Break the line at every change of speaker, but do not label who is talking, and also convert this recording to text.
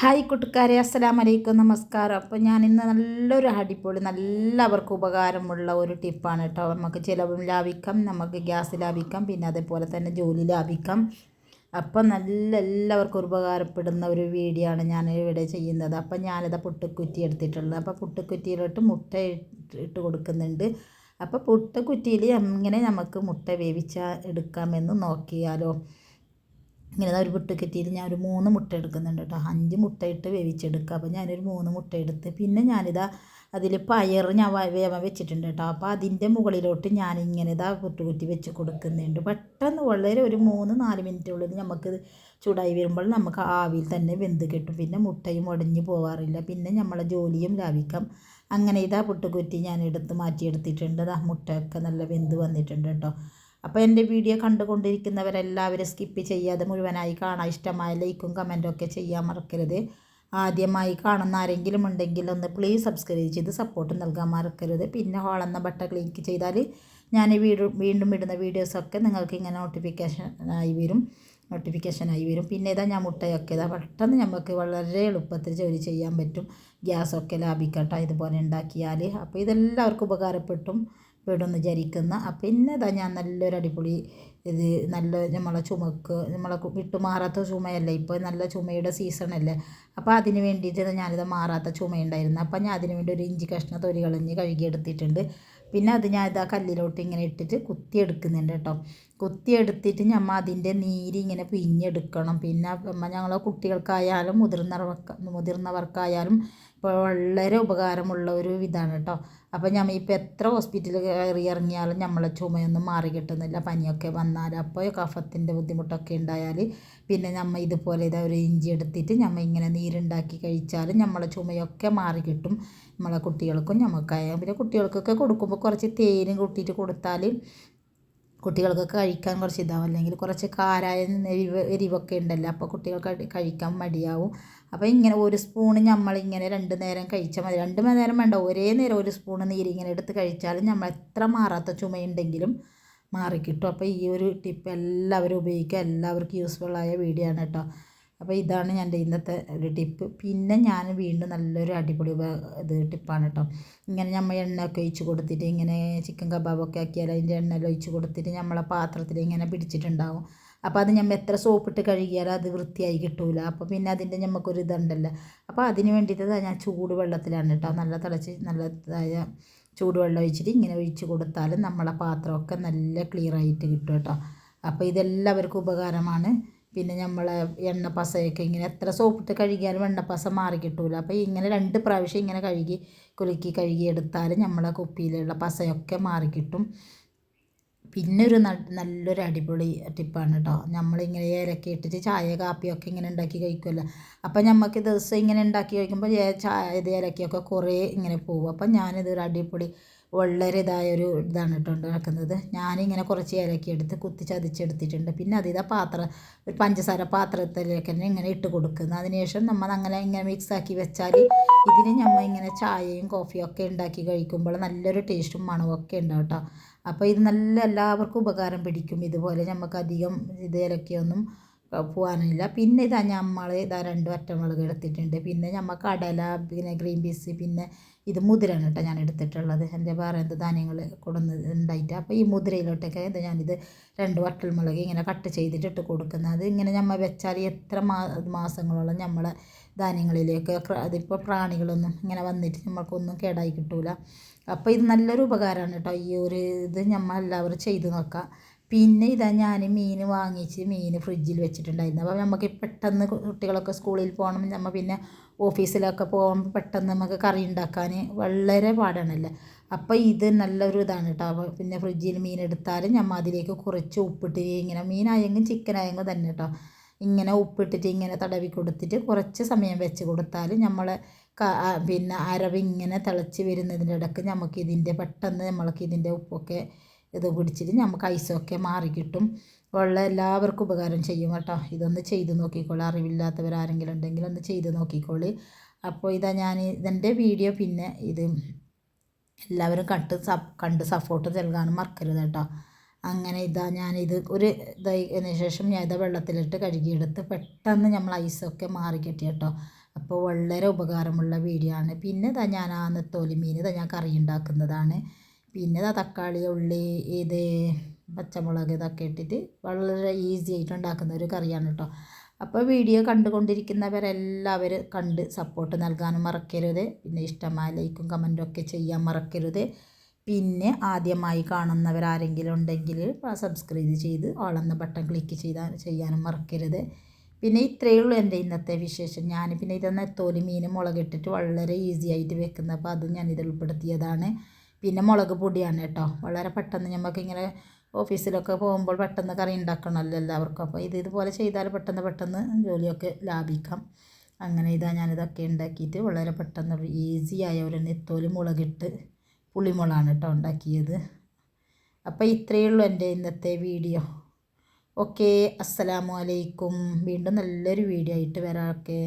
Hi കൂട്ടുകാരെ അസ്സലാം വലൈക്കും നമസ്കാരം. അപ്പോൾ ഞാൻ ഇന്ന് നല്ലൊരു അടിപൊളി നല്ലവർക്ക് ഉപകാരമുള്ള ഒരു ടിപ്പാണ് കേട്ടോ. നമുക്ക് ചിലവും ലാഭിക്കാം നമുക്ക് ഗ്യാസ് ലാഭിക്കാം പിന്നെ അതേപോലെ തന്നെ ജോലി ലാഭിക്കാം. അപ്പം നല്ല എല്ലാവർക്കും ഉപകാരപ്പെടുന്ന ഒരു വീഡിയോ ആണ് ഞാൻ ഇവിടെ ചെയ്യുന്നത്. അപ്പം ഞാനിത് പുട്ടുക്കുറ്റി എടുത്തിട്ടുള്ളത്. അപ്പോൾ പുട്ടുക്കുറ്റിയിലോട്ട് മുട്ട ഇട്ട് കൊടുക്കുന്നുണ്ട്. അപ്പോൾ പുട്ടുക്കുറ്റിയിൽ എങ്ങനെ നമുക്ക് മുട്ട വേവിച്ച എടുക്കാമെന്ന് നോക്കിയാലോ. ഇങ്ങനെ ഒരു കിട്ടിയിട്ട് ഞാൻ ഒരു മൂന്ന് മുട്ട എടുക്കുന്നുണ്ട് കേട്ടോ. അഞ്ച് മുട്ട ഇട്ട് വേവിച്ചെടുക്കുക. അപ്പോൾ ഞാനൊരു മൂന്ന് മുട്ട എടുത്ത് പിന്നെ ഞാനിതാ അതിൽ പയർ ഞാൻ വേവ വെച്ചിട്ടുണ്ട് കേട്ടോ. അപ്പോൾ അതിന്റെ മുകളിലോട്ട് ഞാൻ ഇങ്ങനെ ഇതാ കുട്ടി വെച്ച് കൊടുക്കുന്നുണ്ട്. പെട്ടെന്ന് വളരെ ഒരു മൂന്ന് നാല് മിനിറ്റുള്ളിൽ നമുക്ക് ചൂടായി വരുമ്പോൾ നമുക്ക് ആവിയിൽ തന്നെ വെന്ത് കിട്ടും. പിന്നെ മുട്ടയും ഉടഞ്ഞു പോവാറില്ല. പിന്നെ നമ്മളെ ജോലിയും ലാഭിക്കാം. അങ്ങനെ ഇതാ പുട്ടുകുറ്റി ഞാൻ എടുത്ത് മാറ്റിയെടുത്തിട്ടുണ്ട്. ആ മുട്ടയൊക്കെ നല്ല വെന്ത് വന്നിട്ടുണ്ട് കേട്ടോ. അപ്പോൾ എന്റെ വീഡിയോ കണ്ടുകൊണ്ടിരിക്കുന്നവരെല്ലാവരും സ്കിപ്പ് ചെയ്യാതെ മുഴുവനായി കാണാൻ ഇഷ്ടമായ ലൈക്കും കമന്റും ഒക്കെ ചെയ്യാൻ മറക്കരുത്. ആദ്യമായി കാണുന്ന ആരെങ്കിലും ഉണ്ടെങ്കിൽ ഒന്ന് പ്ലീസ് സബ്സ്ക്രൈബ് ചെയ്ത് സപ്പോർട്ട് നൽകാൻ മറക്കരുത്. പിന്നെ ഹോളെന്ന ബട്ടൺ ക്ലിക്ക് ചെയ്താൽ ഞാൻ വീട് വീണ്ടും ഇടുന്ന വീഡിയോസൊക്കെ നിങ്ങൾക്ക് ഇങ്ങനെ നോട്ടിഫിക്കേഷൻ ആയി വരും. നോട്ടിഫിക്കേഷനായി വരും. പിന്നെ ഇതാ ഞാൻ മുട്ടയൊക്കെ ഇതാ പെട്ടെന്ന് നമുക്ക് വളരെ എളുപ്പത്തിൽ ജോലി ചെയ്യാൻ പറ്റും. ഗ്യാസൊക്കെ ലാഭിക്കട്ടെ ഇതുപോലെ ഉണ്ടാക്കിയാൽ. അപ്പോൾ ഇതെല്ലാവർക്കും ഉപകാരപ്പെട്ടും. പെടുമെന്ന് വിചാരിക്കുന്ന. പിന്നെ ഇതാ ഞാൻ നല്ലൊരു അടിപൊളി ഇത് നല്ല നമ്മളെ ചുമക്ക് നമ്മളെ വിട്ടുമാറാത്ത ചുമയല്ലേ? ഇപ്പോൾ നല്ല ചുമയുടെ സീസണല്ലേ അപ്പോൾ അതിന് വേണ്ടിയിട്ട് ഞാനിത് മാറാത്ത ചുമയുണ്ടായിരുന്നു. അപ്പോൾ ഞാൻ അതിന് വേണ്ടി ഒരു ഇഞ്ചി കഷ്ണം തൊലി കളഞ്ഞ് കഴുകിയെടുത്തിട്ടുണ്ട്. പിന്നെ അത് ഞാൻ ഇതാ കല്ലിലോട്ട് ഇങ്ങനെ ഇട്ടിട്ട് കുത്തിയെടുക്കുന്നുണ്ട് കേട്ടോ. കുത്തിയെടുത്തിട്ട് നമ്മൾ അതിന്റെ നീര് ഇങ്ങനെ പിഞ്ഞെടുക്കണം പിന്നെ ഞങ്ങളെ കുട്ടികൾക്കായാലും മുതിർന്നവർക്ക് മുതിർന്നവർക്കായാലും ഇപ്പോൾ വളരെ ഉപകാരമുള്ള ഒരു ഇതാണ് കേട്ടോ. അപ്പോൾ ഞമ്മ ഇപ്പോൾ എത്ര ഹോസ്പിറ്റലിൽ കയറി ഇറങ്ങിയാലും നമ്മളെ ചുമയൊന്നും മാറി കിട്ടുന്നില്ല. പനിയൊക്കെ വന്നാൽ അപ്പോൾ കഫത്തിന്റെ ബുദ്ധിമുട്ടൊക്കെ ഉണ്ടായാൽ പിന്നെ നമ്മൾ ഇതുപോലെ ഇതാ ഒരു ഇഞ്ചി എടുത്തിട്ട് നമ്മൾ ഇങ്ങനെ നീരുണ്ടാക്കി കഴിച്ചാൽ നമ്മളെ ചുമയൊക്കെ മാറി കിട്ടും. നമ്മളെ കുട്ടികൾക്കും നമുക്കായാലും പിന്നെ കുട്ടികൾക്കൊക്കെ കൊടുക്കുമ്പോൾ കുറച്ച് തേനും കൂട്ടിയിട്ട് കൊടുത്താൽ കുട്ടികൾക്കൊക്കെ കഴിക്കാൻ കുറച്ച് ഇതാവും. അല്ലെങ്കിൽ കുറച്ച് കാരായ എരിവ് എരിവൊക്കെ ഉണ്ടല്ലോ. അപ്പോൾ കുട്ടികൾക്ക് കഴിക്കാൻ മടിയാവും. അപ്പോൾ ഇങ്ങനെ ഒരു സ്പൂണ് നമ്മളിങ്ങനെ രണ്ട് നേരം കഴിച്ചാൽ മതി. രണ്ട് നേരം വേണ്ട ഒരേ നേരം ഒരു സ്പൂണ് നീരിങ്ങനെ എടുത്ത് കഴിച്ചാലും നമ്മൾ എത്ര മാറാത്ത ചുമയുണ്ടെങ്കിലും മാറിക്കിട്ടും. അപ്പോൾ ഈ ഒരു ടിപ്പ് എല്ലാവരും ഉപയോഗിക്കുക. എല്ലാവർക്കും യൂസ്ഫുള്ളായ വീഡിയോ ആണ് കേട്ടോ. അപ്പോൾ ഇതാണ് എന്റെ ഇന്നത്തെ ഒരു ടിപ്പ് പിന്നെ ഞാൻ വീണ്ടും നല്ലൊരു അടിപൊളി ഇത് ടിപ്പാണ് കേട്ടോ ഇങ്ങനെ നമ്മൾ എണ്ണ ഒക്കെ ഒഴിച്ച് കൊടുത്തിട്ട് ഇങ്ങനെ ചിക്കൻ കബാബൊക്കെ ആക്കിയാൽ അതിന്റെ എണ്ണ ഒഴിച്ച് കൊടുത്തിട്ട് നമ്മളെ പാത്രത്തിൽ ഇങ്ങനെ പിടിച്ചിട്ടുണ്ടാവും. അപ്പോൾ അത് നമ്മൾ എത്ര സോപ്പിട്ട് കഴുകിയാലും അത് വൃത്തിയായി കിട്ടൂല. അപ്പോൾ പിന്നെ അതിന്റെ നമുക്കൊരു ഇതുണ്ടല്ലോ. അപ്പോൾ അതിന് വേണ്ടിയിട്ട് ഞാൻ ചൂട് വെള്ളത്തിലാണ് കേട്ടോ നല്ല തിളച്ച് നല്ലതായ ചൂടുവെള്ളം ഒഴിച്ചിട്ട് ഇങ്ങനെ ഒഴിച്ച് കൊടുത്താൽ നമ്മളെ പാത്രമൊക്കെ നല്ല ക്ലിയർ ആയിട്ട് കിട്ടും കേട്ടോ അപ്പോൾ ഇതെല്ലാവർക്കും ഉപകാരമാണ്. പിന്നെ നമ്മളെ എണ്ണ പസയൊക്കെ ഇങ്ങനെ എത്ര സോപ്പിട്ട് കഴുകിയാലും എണ്ണപ്പസ മാറി കിട്ടൂല. അപ്പോൾ ഇങ്ങനെ രണ്ട് പ്രാവശ്യം ഇങ്ങനെ കഴുകി കുലുക്കി കഴുകി എടുത്താൽ നമ്മളെ കുപ്പിയിലുള്ള പസയൊക്കെ മാറി കിട്ടും. പിന്നെ ഒരു നല്ലൊരു അടിപൊളി ടിപ്പാണ് കേട്ടോ നമ്മളിങ്ങനെ ഏലക്ക ഇട്ടിട്ട് ചായ കാപ്പിയൊക്കെ ഇങ്ങനെ ഉണ്ടാക്കി കഴിക്കുമല്ലോ അപ്പം നമുക്ക് ദിവസം ഇങ്ങനെ ഉണ്ടാക്കി കഴിക്കുമ്പോൾ ചായ ഇത് ഏലക്കയൊക്കെ കുറേ ഇങ്ങനെ പോകും അപ്പം ഞാനിതൊരു അടിപൊളി വളരെ ഇതായൊരു ഇതാണ് കേട്ടോ ഉണ്ടാക്കുന്നത്. ഞാനിങ്ങനെ കുറച്ച് ഇലക്കി എടുത്ത് കുത്തി ചതിച്ചെടുത്തിട്ടുണ്ട്. പിന്നെ അത് ഇതാ പാത്രം ഒരു പഞ്ചസാര പാത്രത്തിലേക്ക് തന്നെ ഇങ്ങനെ ഇട്ട് കൊടുക്കുന്നത് അതിനുശേഷം നമ്മൾ അങ്ങനെ ഇങ്ങനെ മിക്സാക്കി വെച്ചാൽ ഇതിന് നമ്മൾ ഇങ്ങനെ ചായയും കോഫിയും ഒക്കെ ഉണ്ടാക്കി കഴിക്കുമ്പോൾ നല്ലൊരു ടേസ്റ്റും മണവും ഒക്കെ ഉണ്ടാവും കേട്ടോ. അപ്പോൾ ഇത് നല്ല എല്ലാവർക്കും ഉപകാരം പിടിക്കും. ഇതുപോലെ നമുക്ക് അധികം ഇത് ഇലക്കിയൊന്നും പോകാനില്ല പിന്നെ ഇതാ നമ്മൾ ഇതാ രണ്ട് വറ്റമുളക് എടുത്തിട്ടുണ്ട്. പിന്നെ നമ്മൾ കടല പിന്നെ ഗ്രീൻ പീസ് പിന്നെ ഇത് മുതിരയാണ് കേട്ടോ ഞാൻ എടുത്തിട്ടുള്ളത്. എന്റെ വേറെ എന്ത് ധാന്യങ്ങൾ കൊടുന്ന് ഉണ്ടായിട്ട്. അപ്പോൾ ഈ മുതിരയിലോട്ടൊക്കെ ഇത് ഞാനിത് രണ്ട് വട്ടൽമുളക് ഇങ്ങനെ കട്ട് ചെയ്തിട്ടിട്ട് കൊടുക്കുന്നത് ഇങ്ങനെ നമ്മൾ വെച്ചാൽ എത്ര മാ മാസങ്ങളോളം നമ്മളെ ധാന്യങ്ങളിലേക്ക് അതിപ്പോൾ പ്രാണികളൊന്നും ഇങ്ങനെ വന്നിട്ട് നമ്മൾക്കൊന്നും കേടായി കിട്ടൂല. അപ്പോൾ ഇത് നല്ലൊരു ഉപകാരമാണ് കേട്ടോ. ഈ ഒരു ഇത് നമ്മൾ എല്ലാവരും ചെയ്ത് നോക്കാം. പിന്നെ ഇതാ ഞാൻ മീൻ വാങ്ങിച്ച് മീൻ ഫ്രിഡ്ജിൽ വെച്ചിട്ടുണ്ടായിരുന്നു. അപ്പോൾ നമുക്ക് പെട്ടെന്ന് കുട്ടികളൊക്കെ സ്കൂളിൽ പോകണം. നമ്മൾ പിന്നെ ഓഫീസിലൊക്കെ പോകുമ്പോൾ പെട്ടെന്ന് നമുക്ക് കറി ഉണ്ടാക്കാൻ വളരെ പാടാണല്ലോ. അപ്പോൾ ഇത് നല്ലൊരു ഇതാണ് കേട്ടോ. പിന്നെ ഫ്രിഡ്ജിൽ മീൻ എടുത്താലും നമ്മൾ അതിലേക്ക് കുറച്ച് ഉപ്പിട്ട് ഇങ്ങനെ മീനായെങ്കിലും ചിക്കനായെങ്കിലും തന്നെ കേട്ടോ. ഇങ്ങനെ ഉപ്പിട്ടിട്ട് ഇങ്ങനെ തടവി കൊടുത്തിട്ട് കുറച്ച് സമയം വെച്ച് കൊടുത്താൽ നമ്മൾ പിന്നെ അരവ് ഇങ്ങനെ തിളച്ച് വരുന്നതിന്റെ ഇടയ്ക്ക് നമുക്കിതിന്റെ പെട്ടെന്ന് നമ്മൾക്ക് ഇതിന്റെ ഉപ്പൊക്കെ ഇത് പിടിച്ചിട്ട് നമുക്ക് ഐസൊക്കെ മാറി കിട്ടും. ഉള്ള എല്ലാവർക്കും ഉപകാരം ചെയ്യും കേട്ടോ. ഇതൊന്ന് ചെയ്ത് നോക്കിക്കോളൂ. അറിവില്ലാത്തവർ ആരെങ്കിലും ഉണ്ടെങ്കിൽ ഒന്ന് ചെയ്ത് നോക്കിക്കോളി. അപ്പോൾ ഇതാ ഞാൻ ഇതെന്റെ വീഡിയോ പിന്നെ ഇത് എല്ലാവരും കണ്ട് സപ് കണ്ട് സപ്പോർട്ട് നൽകാനും മറക്കരുത് കേട്ടോ. അങ്ങനെ ഇതാ ഞാനിത് ഒരു ഇതായതിന് ശേഷം ഞാൻ ഇതാ വെള്ളത്തിലിട്ട് കഴുകിയെടുത്ത് പെട്ടെന്ന് നമ്മൾ ഐസൊക്കെ മാറി കിട്ടി കേട്ടോ. അപ്പോൾ വളരെ ഉപകാരമുള്ള വീഡിയോ ആണ്. പിന്നെ ഇതാ ഞാൻ ആ നെത്തോലി മീൻ ഇതാ ഞാൻ കറി ഉണ്ടാക്കുന്നതാണ്. പിന്നെ ഇതാ തക്കാളി ഉള്ളി ഇത് പച്ചമുളക് ഇതൊക്കെ ഇട്ടിട്ട് വളരെ ഈസി ആയിട്ട് ഉണ്ടാക്കുന്ന ഒരു കറിയാണ് കേട്ടോ. അപ്പോൾ വീഡിയോ കണ്ടുകൊണ്ടിരിക്കുന്നവരെല്ലാവരും കണ്ട് സപ്പോർട്ട് നൽകാനും മറക്കരുത്. പിന്നെ ഇഷ്ടമായ ലൈക്കും കമന്റും ഒക്കെ ചെയ്യാൻ മറക്കരുത്. പിന്നെ ആദ്യമായി കാണുന്നവർ ആരെങ്കിലും ഉണ്ടെങ്കിൽ സബ്സ്ക്രൈബ് ചെയ്ത് ഓളെന്ന ബട്ടൺ ക്ലിക്ക് ചെയ്താൽ ചെയ്യാനും മറക്കരുത്. പിന്നെ ഇത്രയേ ഉള്ളൂ എന്റെ ഇന്നത്തെ വിശേഷം. ഞാൻ പിന്നെ ഇതൊന്ന് തോലി മീൻ മുളകിട്ടിട്ട് വളരെ ഈസി ആയിട്ട് വെക്കുന്നത്. അപ്പോൾ അതും ഇത് ഉൾപ്പെടുത്തിയതാണ്. പിന്നെ മുളക് പൊടിയാണ് കേട്ടോ. വളരെ പെട്ടെന്ന് നമുക്കിങ്ങനെ ഓഫീസിലൊക്കെ പോകുമ്പോൾ പെട്ടെന്ന് കറി ഉണ്ടാക്കണമല്ലോ എല്ലാവർക്കും. അപ്പോൾ ഇത് ഇതുപോലെ ചെയ്താൽ പെട്ടെന്ന് പെട്ടെന്ന് ജോലിയൊക്കെ ലാഭിക്കാം. അങ്ങനെ ഇതാ ഞാനിതൊക്കെ ഉണ്ടാക്കിയിട്ട് വളരെ പെട്ടെന്ന് ഈസി ആയ ഒരു നെത്തോലി മുളകിട്ട് പുളിമുളാണ് കേട്ടോ ഉണ്ടാക്കിയത്. അപ്പോൾ ഇത്രയേ ഉള്ളൂ എന്റെ ഇന്നത്തെ വീഡിയോ. ഓക്കെ അസ്സലാമു അലൈക്കും. വീണ്ടും നല്ലൊരു വീഡിയോ ആയിട്ട് വരാം. ഓക്കെ.